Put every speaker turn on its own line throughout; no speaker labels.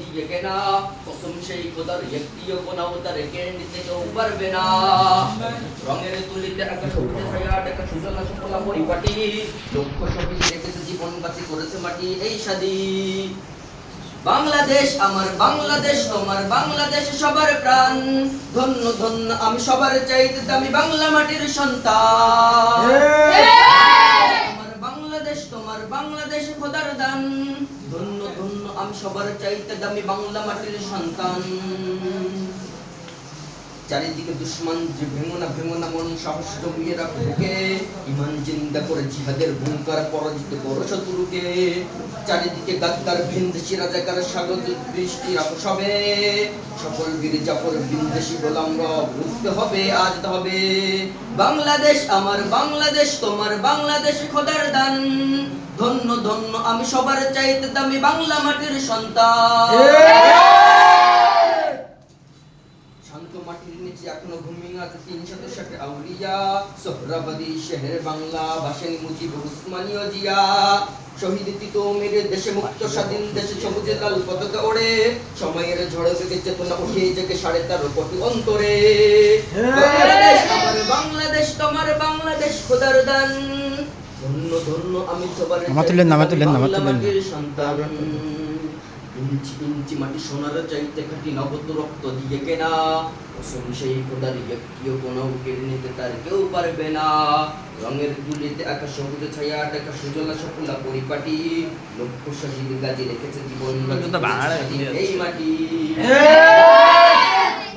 দিয়ে কেনা কসম সেই খোদার একটিও কোনা উতার কেড়ে নিতে কেউ পারবে না। রঙের তুলিতে আকাশ সবুজে ছায়া সুজলা সুফলা পরিপাটি। লক্ষ সবই জীবন বাঁচি করেছে মাটি এই বাংলাদেশ আমার বাংলাদেশ তোমার বাংলাদেশ সবার প্রাণ। ধন্য ধন্য আমি সবার চাইতে দামি বাংলা মাটির সন্তান। আমার বাংলাদেশ তোমার বাংলাদেশ খোদার দান। আমি সবার চাইতে দামি বাংলা মাটির সন্তান। চারিদিকে দুশ্মন, যে ভেঙো না মন সাহস জমিয়ে রাখো ইমান জিন্দা করে জিহাদের ভূমিকার পরাজিত করো শত্রুকে। চারিদিকে গাদ্দার ভিনদেশি রাজাকার স্বাগত দৃষ্টি রাখো সবে। সকল বীর জাফর ভিনদেশি গোলাম রব রুখতে হবে আজ হবে। বাংলাদেশ আমার বাংলাদেশ, তোমার বাংলাদেশ খোদার দান। ধন্য ধন্য, আমি সবার চাইতে দামি বাংলা মাটির সন্তান। এখনও ঘুমিয়ে আছে তিনশত ষাট আউলিয়া সোহরাবাদী শেহের বাংলা ভাসেন মুজিব উসমানীয় জিয়া। শহীদ তিতো মেরে দেশে মুক্ত স্বাধীন দেশে সবুজে লাল পতাকা ওড়ে। সময়ের ঝড়ে বেগে চেতনা উঠে জেগে সাড়ে তেরো কোটি অন্তরে। বাংলাদেশ আমার বাংলাদেশ তোমার বাংলাদেশ খোদার দান। ধন্য ধন্য আমি সবার
নামা তুললেন, নামা তুললেন, নামা তুললেন।
সন্তান। ইঞ্চি ইঞ্চি মাটি সোনার চাইতে খাটি নগদ রক্ত দিয়ে কেনা। কসম সেই খোদার কোনো কেড়ে নিতে তার কেউ পারবে না। রঙের গুলিতে সবুজ ছায়া টাকা সুজলা সফলা পরিপাটি। লক্ষ্য শহীদ গাজী রেখেছে জীবন এই মাটি।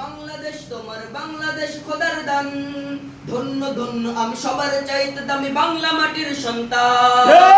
বাংলাদেশ তোমার বাংলাদেশ খোদার দান। ধন্য ধন্য আমি সবার চাইতে দামি বাংলা মাটির সন্তান।